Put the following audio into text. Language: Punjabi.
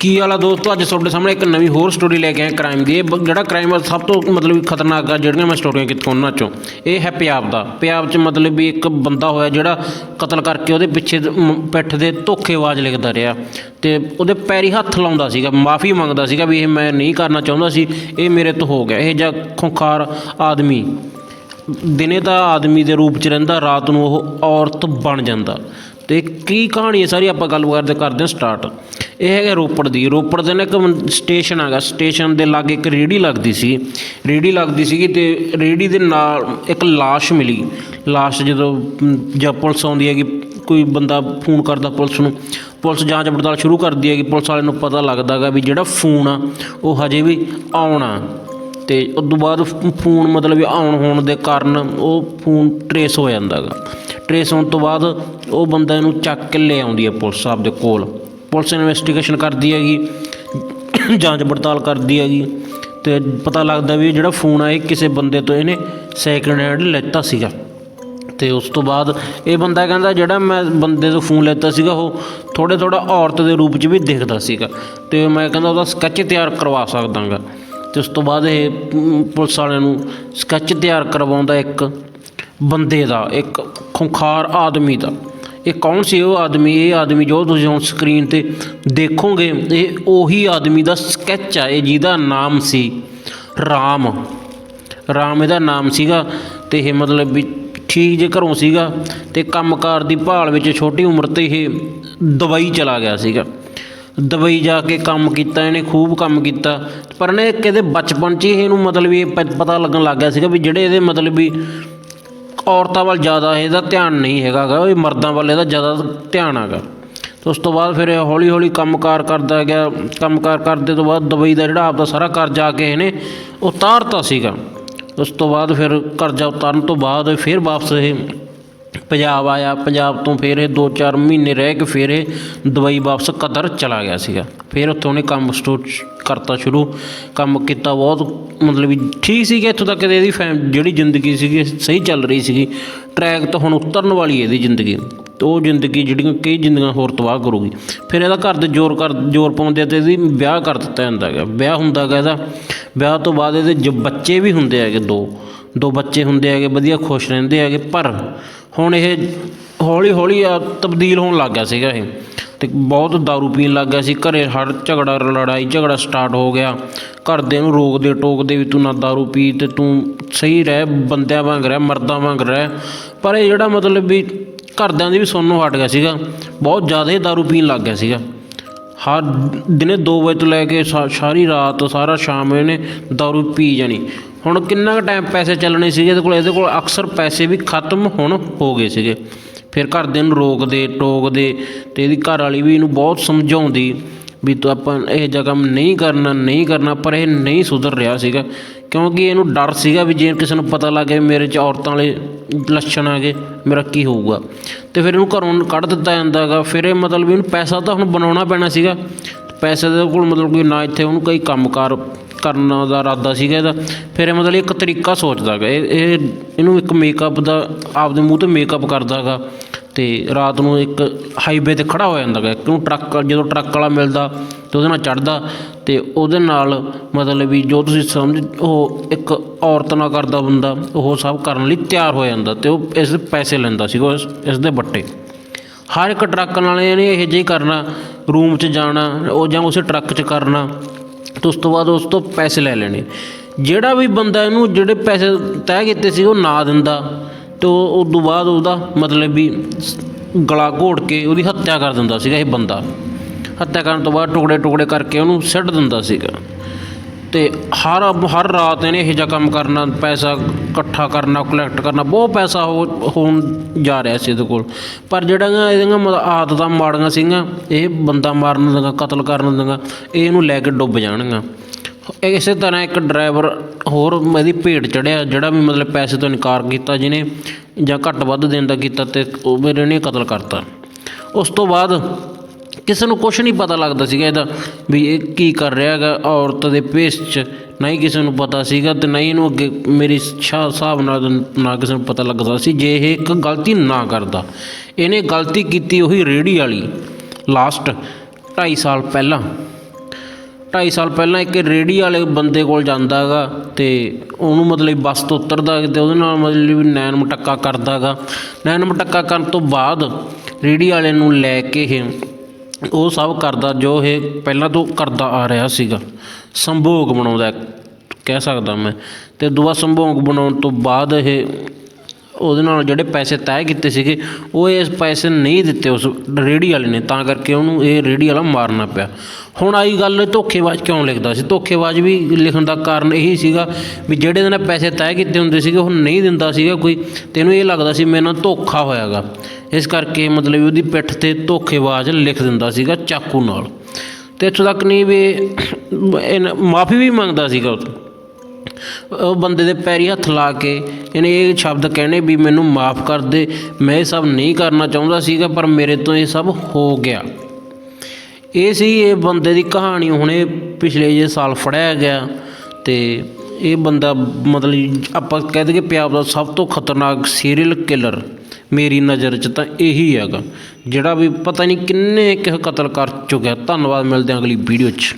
ਕੀ ਵਾਲਾ ਦੋਸਤੋ? ਅੱਜ ਤੁਹਾਡੇ ਸਾਹਮਣੇ ਇੱਕ ਨਵੀਂ ਹੋਰ ਸਟੋਰੀ ਲੈ ਕੇ ਆਇਆ ਕ੍ਰਾਈਮ ਦੀ। ਇਹ ਬ- ਜਿਹੜਾ ਕ੍ਰਾਈਮ ਸਭ ਤੋਂ ਮਤਲਬ ਖਤਰਨਾਕ ਆ, ਜਿਹੜੀਆਂ ਮੈਂ ਸਟੋਰੀਆਂ ਕੀਤੀਆਂ ਉਹਨਾਂ ਚੋਂ। ਇਹ ਹੈ ਪੰਜਾਬ ਦਾ। ਪੰਜਾਬ 'ਚ ਮਤਲਬ ਵੀ ਇੱਕ ਬੰਦਾ ਹੋਇਆ ਜਿਹੜਾ ਕਤਲ ਕਰਕੇ ਉਹਦੇ ਪਿੱਛੇ ਪਿੱਠ ਦੇ ਧੋਖੇਬਾਜ਼ ਲਿਖਦਾ ਰਿਹਾ। ਤੇ ਉਹਦੇ ਪੈਰੀ ਹੱਥ ਲਾਉਂਦਾ ਸੀਗਾ, ਮਾਫੀ ਮੰਗਦਾ ਸੀਗਾ ਵੀ ਇਹ ਮੈਂ ਨਹੀਂ ਕਰਨਾ ਚਾਹੁੰਦਾ ਸੀ, ਇਹ ਮੇਰੇ ਤੋਂ ਹੋ ਗਿਆ। ਇਹ ਜਾਂ ਖੁੰਖਾਰ ਆਦਮੀ, ਦਿਨੇ ਤਾਂ ਆਦਮੀ ਦੇ ਰੂਪ 'ਚ ਰਹਿੰਦਾ, ਰਾਤ ਨੂੰ ਉਹ ਔਰਤ ਬਣ ਜਾਂਦਾ। ਤੇ ਕੀ ਕਹਾਣੀ ਹੈ ਸਾਰੀ? ਆਪਾਂ ਗੱਲ ਕਰਦੇ ਕਰਦੇ ਹਾਂ ਸਟਾਰਟ ਇਹ ਹੈਗਾ ਰੋਪੜ ਦੀ ਰੋਪੜ ਦੇ ਨਾ ਇੱਕ ਸਟੇਸ਼ਨ ਹੈਗਾ ਸਟੇਸ਼ਨ ਦੇ ਲਾਗੇ ਇੱਕ ਰੇੜੀ ਲੱਗਦੀ ਸੀ ਰੇੜੀ ਲੱਗਦੀ ਸੀਗੀ ਤੇ ਰੇੜੀ ਦੇ ਨਾਲ ਇੱਕ ਲਾਸ਼ ਮਿਲੀ ਲਾਸ਼ ਜਦੋਂ ਮ, ਜਾਂ ਪੁਲਿਸ ਆਉਂਦੀ ਹੈਗੀ ਕੋਈ ਬੰਦਾ ਫੋਨ ਕਰਦਾ ਪੁਲਿਸ ਨੂੰ ਪੁਲਿਸ ਜਾਂਚ ਪੜਤਾਲ ਸ਼ੁਰੂ ਕਰਦੀ ਹੈਗੀ ਪੁਲਿਸ ਵਾਲੇ ਨੂੰ ਪਤਾ ਲੱਗਦਾਗਾ ਵੀ ਜਿਹੜਾ ਫੋਨ ਆ ਉਹ ਹਜੇ ਵੀ ਆਉਣਾ ਤੇ ਉਸ ਤੋਂ ਬਾਅਦ ਫੋਨ ਮਤਲਬ ਵੀ ਆਉਣ ਹੋਣ ਦੇ ਕਾਰਨ ਉਹ ਫੋਨ ਟਰੇਸ ਹੋ ਜਾਂਦਾ ਗਾ ਟਰੇਸ ਹੋਣ ਤੋਂ ਬਾਅਦ ਉਹ ਬੰਦਾ ਇਹਨੂੰ ਚੱਕ ਕੇ ਲੈ ਆਉਂਦੀ ਹੈ ਪੁਲਿਸ ਸਾਹਿਬ ਦੇ ਕੋਲ। ਪੁਲਿਸ ਇਨਵੈਸਟੀਗੇਸ਼ਨ ਕਰਦੀ ਹੈਗੀ, ਜਾਂਚ ਪੜਤਾਲ ਕਰਦੀ ਹੈਗੀ ਅਤੇ ਪਤਾ ਲੱਗਦਾ ਵੀ ਇਹ ਜਿਹੜਾ ਫੋਨ ਆ, ਇਹ ਕਿਸੇ ਬੰਦੇ ਤੋਂ ਇਹਨੇ ਸੈਕਿੰਡ ਹੈਂਡ ਲੈਤਾ ਸੀਗਾ। ਅਤੇ ਉਸ ਤੋਂ ਬਾਅਦ ਇਹ ਬੰਦਾ ਕਹਿੰਦਾ ਜਿਹੜਾ ਮੈਂ ਬੰਦੇ ਤੋਂ ਫੋਨ ਲੈਤਾ ਸੀਗਾ, ਉਹ ਥੋੜੇ ਥੋੜ੍ਹਾ ਔਰਤ ਦੇ ਰੂਪ 'ਚ ਵੀ ਦਿਖਦਾ ਸੀਗਾ। ਅਤੇ ਮੈਂ ਕਹਿੰਦਾ ਉਹਦਾ ਸਕੈਚ ਤਿਆਰ ਕਰਵਾ ਸਕਦਾਗਾ। ਅਤੇ ਉਸ ਤੋਂ ਬਾਅਦ ਇਹ ਪੁਲਿਸ ਵਾਲਿਆਂ ਨੂੰ ਸਕੈਚ ਤਿਆਰ ਕਰਵਾਉਂਦਾ ਇੱਕ ਬੰਦੇ ਦਾ, ਇੱਕ ਖੁੰਖਾਰ ਆਦਮੀ ਦਾ। ਇਹ ਕੌਣ ਸੀ ਉਹ ਆਦਮੀ? ਇਹ ਆਦਮੀ ਜੋ ਤੁਸੀਂ ਹੁਣ ਸਕਰੀਨ ਤੇ ਦੇਖੋਗੇ, ਇਹ ਉਹੀ ਆਦਮੀ ਦਾ ਸਕੈਚ ਆ। ਇਹ ਜਿਹਦਾ ਨਾਮ ਸੀ ਰਾਮ। ਰਾਮ ਇਹਦਾ ਨਾਮ ਸੀਗਾ ਤੇ ਇਹ ਮਤਲਬ ਵੀ ਠੀਕ ਜੇ ਘਰੋਂ ਸੀਗਾ ਤੇ ਕੰਮਕਾਰ ਦੀ ਭਾਲ ਵਿੱਚ ਛੋਟੀ ਉਮਰ ਤੇ ਇਹ ਦੁਬਈ ਚਲਾ ਗਿਆ ਸੀਗਾ। ਦੁਬਈ ਜਾ ਕੇ ਕੰਮ ਕੀਤਾ, ਇਹਨੇ ਖੂਬ ਕੰਮ ਕੀਤਾ। ਪਰ ਨੇ ਕਿਤੇ ਬਚਪਨ 'ਚ ਹੀ ਇਹਨੂੰ ਮਤਲਬ ਵੀ ਇਹ ਪਤਾ ਲੱਗਣ ਲੱਗ ਗਿਆ ਸੀਗਾ ਵੀ ਜਿਹੜੇ ਇਹਦੇ ਮਤਲਬ ਵੀ ਔਰਤਾਂ ਵੱਲ ਜ਼ਿਆਦਾ ਇਹਦਾ ਧਿਆਨ ਨਹੀਂ ਹੈਗਾ ਗਾ ਇਹ ਮਰਦਾਂ ਵੱਲ ਇਹਦਾ ਜ਼ਿਆਦਾ ਧਿਆਨ ਹੈਗਾ। ਤੇ ਉਸ ਤੋਂ ਬਾਅਦ ਫਿਰ ਇਹ ਹੌਲੀ ਹੌਲੀ ਕੰਮਕਾਰ ਕਰਦਾ ਗਿਆ, ਕੰਮਕਾਰ ਕਰਦੇ ਤੋਂ ਬਾਅਦ ਦੁਬਈ ਦਾ ਜਿਹੜਾ ਆਪਦਾ ਸਾਰਾ ਕਰਜ਼ਾ ਕੇ ਇਹਨੇ ਉਤਾਰਤਾ ਸੀਗਾ। ਉਸ ਤੋਂ ਬਾਅਦ ਫਿਰ ਕਰਜ਼ਾ ਉਤਾਰਨ ਤੋਂ ਬਾਅਦ ਫਿਰ ਵਾਪਸ ਇਹ ਪੰਜਾਬ ਆਇਆ, ਪੰਜਾਬ ਤੋਂ ਫਿਰ ਇਹ 2-4 ਮਹੀਨੇ ਰਹਿ ਕੇ ਫਿਰ ਇਹ ਦੁਬਈ ਵਾਪਸ ਕਤਰ ਚਲਾ ਗਿਆ ਸੀਗਾ। ਫਿਰ ਉੱਥੋਂ ਉਹਨੇ ਕੰਮ ਸਟੋਰ ਕਰਤਾ ਸ਼ੁਰੂ, ਕੰਮ ਕੀਤਾ ਬਹੁਤ, ਮਤਲਬ ਵੀ ਠੀਕ ਸੀਗਾ ਇੱਥੋਂ ਤੱਕ ਤੇ ਇਹਦੀ ਫੈਮ, ਜਿਹੜੀ ਜ਼ਿੰਦਗੀ ਸੀਗੀ, ਸਹੀ ਚੱਲ ਰਹੀ ਸੀਗੀ। ਟਰੈਕ ਤੋਂ ਹੁਣ ਉਤਰਨ ਵਾਲੀ ਇਹਦੀ ਜ਼ਿੰਦਗੀ। ਤੇ ਉਹ ਜ਼ਿੰਦਗੀ ਜਿਹੜੀਆਂ ਕਈ ਜ਼ਿੰਦਗੀਆਂ ਹੋਰ ਤਬਾਹ ਕਰੂਗੀ। ਫਿਰ ਇਹਦਾ ਘਰ ਦੇ ਜ਼ੋਰ ਕਰ, ਜ਼ੋਰ ਪਾਉਂਦੇ ਆ ਤੇ ਇਹਦੀ ਵਿਆਹ ਕਰ ਦਿੱਤਾ ਜਾਂਦਾ ਹੈਗਾ। ਵਿਆਹ ਹੁੰਦਾ ਹੈਗਾ ਇਹਦਾ। ਵਿਆਹ ਤੋਂ ਬਾਅਦ ਇਹਦੇ ਜੋ, ਬੱਚੇ ਵੀ ਹੁੰਦੇ ਹੈਗੇ ਦੋ। ਦੋ ਬੱਚੇ ਹੁੰਦੇ ਹੈਗੇ, ਵਧੀਆ ਖੁਸ਼ ਰਹਿੰਦੇ ਹੈਗੇ, ਪਰ ਹੁਣ ਇਹ ਹੌਲੀ ਹੌਲੀ ਆ ਤਬਦੀਲ ਹੋਣ ਲੱਗ ਗਿਆ ਸੀਗਾ ਇਹ ਅਤੇ ਬਹੁਤ ਦਾਰੂ ਪੀਣ ਲੱਗ ਗਿਆ ਸੀ। ਘਰੇ ਹਰ ਝਗੜਾ, ਲੜਾਈ ਝਗੜਾ ਸਟਾਰਟ ਹੋ ਗਿਆ। ਘਰਦਿਆਂ ਨੂੰ ਰੋਕਦੇ ਟੋਕਦੇ ਵੀ ਤੂੰ ਨਾ ਦਾਰੂ ਪੀ ਤੇ ਤੂੰ ਸਹੀ ਰਹਿ, ਬੰਦਿਆਂ ਵਾਂਗ ਰਹਿ, ਮਰਦਾਂ ਵਾਂਗ ਰਹਿ। ਪਰ ਇਹ ਜਿਹੜਾ ਮਤਲਬ ਵੀ ਘਰਦਿਆਂ ਦੀ ਵੀ ਸੁਣਨੋਂ ਹਟ ਗਿਆ ਸੀਗਾ, ਬਹੁਤ ਜ਼ਿਆਦਾ ਹੀ ਦਾਰੂ ਪੀਣ ਲੱਗ ਗਿਆ ਸੀਗਾ। ਹਰ ਦਿਨੇ 2 ਵਜੇ ਤੋਂ ਲੈ ਕੇ ਸਾ- ਸਾਰੀ ਰਾਤ, ਸਾਰਾ ਸ਼ਾਮ ਇਹਨੇ दारू ਪੀ ਜਾਣੀ। ਹੁਣ ਕਿੰਨਾ ਕੁ ਟਾਈਮ ਪੈਸੇ ਚੱਲਣੇ ਸੀਗੇ, ਇਹਦੇ ਕੋਲ ਇਹਦੇ ਕੋਲ ਅਕਸਰ ਪੈਸੇ ਵੀ ਖਤਮ ਹੁਣ ਹੋ ਗਏ ਸੀਗੇ। ਫਿਰ ਘਰਦਿਆਂ ਨੂੰ ਰੋਕਦੇ, ਟੋਕਦੇ ਤੇ ਇਹਦੀ ਘਰ ਵਾਲੀ ਵੀ ਇਹਨੂੰ ਬਹੁਤ ਸਮਝਾਉਂਦੀ। ਵੀ ਤੂੰ ਆਪਾਂ ਇਹ ਜਿਹਾ ਕੰਮ ਨਹੀਂ ਕਰਨਾ ਨਹੀਂ ਕਰਨਾ, ਪਰ ਇਹ ਨਹੀਂ ਸੁਧਰ ਰਿਹਾ ਸੀਗਾ। ਕਿਉਂਕਿ ਇਹਨੂੰ ਡਰ ਸੀਗਾ ਵੀ ਜੇ ਕਿਸੇ ਨੂੰ ਪਤਾ ਲੱਗ ਗਿਆ ਮੇਰੇ 'ਚ ਔਰਤਾਂ ਵਾਲੇ ਲੱਛਣ ਆ ਗਏ ਮੇਰਾ ਕੀ ਹੋਊਗਾ। ਤੇ ਫਿਰ ਇਹਨੂੰ ਘਰੋਂ ਕੱਢ ਦਿੱਤਾ ਜਾਂਦਾ ਹੈਗਾ ਫਿਰ ਇਹ ਮਤਲਬ ਵੀ ਇਹਨੂੰ ਪੈਸਾ ਤਾਂ ਹੁਣ ਬਣਾਉਣਾ ਪੈਣਾ ਸੀਗਾ। ਪੈਸੇ ਦੇ ਕੋਲ ਮਤਲਬ ਕੋਈ ਨਾ ਇੱਥੇ ਉਹਨੂੰ ਕੋਈ ਕੰਮਕਾਰ ਕਰਨ ਦਾ ਇਰਾਦਾ ਸੀਗਾ ਇਹਦਾ। ਫਿਰ ਇਹ ਮਤਲਬ ਇੱਕ ਤਰੀਕਾ ਸੋਚਦਾ ਹੈਗਾ ਇਹ, ਇਹਨੂੰ ਇੱਕ ਮੇਕਅਪ ਦਾ, ਆਪਦੇ ਮੂੰਹ ਤੇ ਮੇਕਅਪ ਕਰਦਾ ਹੈਗਾ ਤੇ ਰਾਤ ਨੂੰ ਇੱਕ ਹਾਈਵੇ ਤੇ ਖੜਾ ਹੋ ਜਾਂਦਾ ਗਾ। ਹੈਗਾ ਕਿਉਂ? ਟਰੱਕ, ਜਦੋਂ ਟਰੱਕ ਵਾਲਾ ਮਿਲਦਾ ਤੇ ਉਹਦੇ ਨਾਲ ਚੜ੍ਹਦਾ ਅਤੇ ਉਹਦੇ ਨਾਲ ਮਤਲਬ ਵੀ ਜੋ ਤੁਸੀਂ ਸਮਝ, ਉਹ ਇੱਕ ਔਰਤ ਨਾਲ ਕਰਦਾ ਬੰਦਾ, ਉਹ ਸਭ ਕਰਨ ਲਈ ਤਿਆਰ ਹੋ ਜਾਂਦਾ ਅਤੇ ਉਹ ਇਸ ਦੇ ਪੈਸੇ ਲੈਂਦਾ ਸੀਗਾ ਇਸ ਇਸ ਦੇ ਬੱਟੇ। ਹਰ ਇੱਕ ਟਰੱਕ ਨਾਲ ਇਹਨੇ ਇਹ ਜਿਹੀ ਕਰਨਾ, ਰੂਮ 'ਚ ਜਾਣਾ, ਉਹ ਜਾਂ ਉਸੇ ਟਰੱਕ 'ਚ ਕਰਨਾ ਅਤੇ ਉਸ ਤੋਂ ਬਾਅਦ ਉਸ ਤੋਂ ਪੈਸੇ ਲੈ ਲੈਣੇ। ਜਿਹੜਾ ਵੀ ਬੰਦਾ ਇਹਨੂੰ ਜਿਹੜੇ ਪੈਸੇ ਤੈਅ ਕੀਤੇ ਸੀ ਉਹ ਨਾ ਦਿੰਦਾ। ਤੇ ਉਹ ਉਸ ਤੋਂ ਬਾਅਦ ਉਹਦਾ ਮਤਲਬ ਵੀ ਗਲਾ ਘੋੜ ਕੇ ਉਹਦੀ ਹੱਤਿਆ ਕਰ ਦਿੰਦਾ ਸੀਗਾ ਇਹ ਬੰਦਾ। ਹੱਤਿਆ ਕਰਨ ਤੋਂ ਬਾਅਦ ਟੁਕੜੇ ਟੁਕੜੇ ਕਰਕੇ ਉਹਨੂੰ ਸਿੱਟ ਦਿੰਦਾ ਸੀਗਾ। ਤੇ ਹਰ ਹਰ ਰਾਤ ਇਹਨੇ ਇਹ ਜਿਹਾ ਕੰਮ ਕਰਨਾ, ਪੈਸਾ ਇਕੱਠਾ ਕਰਨਾ ਕਲੈਕਟ ਕਰਨਾ, ਬਹੁਤ ਪੈਸਾ ਹੋ- ਹੋਣ ਜਾ ਰਿਹਾ ਸੀ ਇਹਦੇ ਕੋਲ। ਪਰ ਜਿਹੜੀਆਂ ਇਹਦੀਆਂ ਮਤਲਬ ਆਦਤਾਂ ਮਾੜੀਆਂ ਸੀਗੀਆਂ, ਇਹ ਬੰਦਾ ਮਾਰਨ ਦੀਆਂ, ਕਤਲ ਕਰਨ ਦੀਆਂ, ਇਹ ਇਹਨੂੰ ਲੈ ਕੇ ਡੁੱਬ ਜਾਣਗੀਆਂ। ਇਸੇ ਤਰ੍ਹਾਂ ਇੱਕ ਡਰਾਈਵਰ ਹੋਰ ਇਹਦੀ ਭੇਟ ਚੜਿਆ, ਜਿਹੜਾ ਵੀ ਮਤਲਬ ਪੈਸੇ ਤੋਂ ਇਨਕਾਰ ਕੀਤਾ ਜਿਹਨੇ ਜਾਂ ਘੱਟ ਵੱਧ ਦੇਣ ਦਾ ਕੀਤਾ ਅਤੇ ਉਹ ਮੇਰੇ ਨੇ ਕਤਲ ਕਰਤਾ। ਉਸ ਤੋਂ ਬਾਅਦ ਕਿਸੇ ਨੂੰ ਕੁਝ ਨਹੀਂ ਪਤਾ ਲੱਗਦਾ ਸੀਗਾ ਇਹਦਾ ਵੀ ਇਹ ਕੀ ਕਰ ਰਿਹਾ ਹੈਗਾ, ਔਰਤ ਦੇ ਭੇਸ 'ਚ, ਨਾ ਹੀ ਕਿਸੇ ਨੂੰ ਪਤਾ ਸੀਗਾ ਤੇ ਨਾ ਹੀ ਇਹਨੂੰ ਅੱਗੇ ਮੇਰੀ ਛਾ ਹਿਸਾਬ ਨਾਲ ਨਾ ਕਿਸੇ ਨੂੰ ਪਤਾ ਲੱਗਦਾ ਸੀ ਜੇ ਇਹ ਇੱਕ ਗਲਤੀ ਨਾ ਕਰਦਾ। ਇਹਨੇ ਗਲਤੀ ਕੀਤੀ ਉਹੀ ਰੇੜੀ ਵਾਲੀ ਲਾਸਟ 2.5 ਸਾਲ ਪਹਿਲਾਂ। ਢਾਈ ਸਾਲ ਪਹਿਲਾਂ ਇੱਕ ਰੇਹੜੀ ਵਾਲੇ ਬੰਦੇ ਕੋਲ ਜਾਂਦਾ ਗਾ ਅਤੇ ਉਹਨੂੰ ਮਤਲਬ ਬੱਸ ਤੋਂ ਉਤਰਦਾ ਅਤੇ ਉਹਦੇ ਨਾਲ ਮਤਲਬ ਵੀ ਨੈਣ ਮਟੱਕਾ ਕਰਦਾ ਗਾ ਨੈਣ ਮਟੱਕਾ ਕਰਨ ਤੋਂ ਬਾਅਦ ਰੇਹੜੀ ਵਾਲੇ ਨੂੰ ਲੈ ਕੇ ਇਹ ਉਹ ਸਭ ਕਰਦਾ ਜੋ ਇਹ ਪਹਿਲਾਂ ਤੋਂ ਕਰਦਾ ਆ ਰਿਹਾ ਸੀਗਾ। ਸੰਭੋਗ ਬਣਾਉਂਦਾ ਕਹਿ ਸਕਦਾ ਮੈਂ। ਅਤੇ ਦੂਆ ਸੰਭੋਗ ਬਣਾਉਣ ਤੋਂ ਬਾਅਦ ਇਹ ਉਹਦੇ ਨਾਲ ਜਿਹੜੇ ਪੈਸੇ ਤੈਅ ਕੀਤੇ ਸੀਗੇ, ਉਹ ਇਸ ਪੈਸੇ ਨਹੀਂ ਦਿੱਤੇ ਉਸ ਰੇਹੜੀ ਵਾਲੇ ਨੇ, ਤਾਂ ਕਰਕੇ ਉਹਨੂੰ ਇਹ ਰੇਹੜੀ ਵਾਲਾ ਮਾਰਨਾ ਪਿਆ। ਹੁਣ ਆਈ ਗੱਲ ਧੋਖੇਬਾਜ਼ ਕਿਉਂ ਲਿਖਦਾ ਸੀ? ਧੋਖੇਬਾਜ਼ ਵੀ ਲਿਖਣ ਦਾ ਕਾਰਨ ਇਹੀ ਸੀਗਾ ਵੀ ਜਿਹੜੇ ਇਹਦੇ ਨਾਲ ਪੈਸੇ ਤੈਅ ਕੀਤੇ ਹੁੰਦੇ ਸੀਗੇ, ਉਹ ਨਹੀਂ ਦਿੰਦਾ ਸੀਗਾ ਕੋਈ। ਤੇ ਇਹਨੂੰ ਇਹ ਲੱਗਦਾ ਸੀ ਮੇਰੇ ਨਾਲ ਧੋਖਾ ਹੋਇਆਗਾ। ਇਸ ਕਰਕੇ ਮਤਲਬ ਉਹਦੀ ਪਿੱਠ ਤੇ ਧੋਖੇਬਾਜ਼ ਲਿਖ ਦਿੰਦਾ ਸੀਗਾ ਚਾਕੂ ਨਾਲ। ਤੇ ਇੱਥੋਂ ਤੱਕ ਨਹੀਂ ਵੀ ਇਹ ਮਾਫੀ ਵੀ ਮੰਗਦਾ ਸੀਗਾ ਉਹ ਉਹ ਬੰਦੇ ਦੇ ਪੈਰੀ ਹੱਥ ਲਾ ਕੇ ਇਹਨੇ ਇਹ ਸ਼ਬਦ ਕਹਿਣੇ ਵੀ ਮੈਨੂੰ ਮਾਫ ਕਰ ਦੇ, ਮੈਂ ਇਹ ਸਭ ਨਹੀਂ ਕਰਨਾ ਚਾਹੁੰਦਾ ਸੀਗਾ, ਪਰ ਮੇਰੇ ਤੋਂ ਇਹ ਸਭ ਹੋ ਗਿਆ। ਇਹ ਸੀ ਇਹ ਬੰਦੇ ਦੀ ਕਹਾਣੀ, ਹੁਣੇ ਪਿਛਲੇ ਜੇ ਸਾਲ ਫੜਿਆ ਗਿਆ ਤੇ ਇਹ ਬੰਦਾ ਮਤਲਬ ਆਪਾਂ ਕਹਿ ਦਈਏ ਪੰਜਾਬ ਦਾ ਸਭ ਤੋਂ ਖਤਰਨਾਕ ਸੀਰੀਅਲ ਕਿਲਰ ਮੇਰੀ ਨਜ਼ਰ 'ਚ ਤਾਂ ਇਹੀ ਹੈਗਾ, ਜਿਹੜਾ ਵੀ ਪਤਾ ਨਹੀਂ ਕਿੰਨੇ ਕਿਹ ਕਤਲ ਕਰ ਚੁੱਕਿਆ। ਧੰਨਵਾਦ, ਮਿਲਦੇ ਹਾਂ ਅਗਲੀ ਵੀਡੀਓ 'ਚ।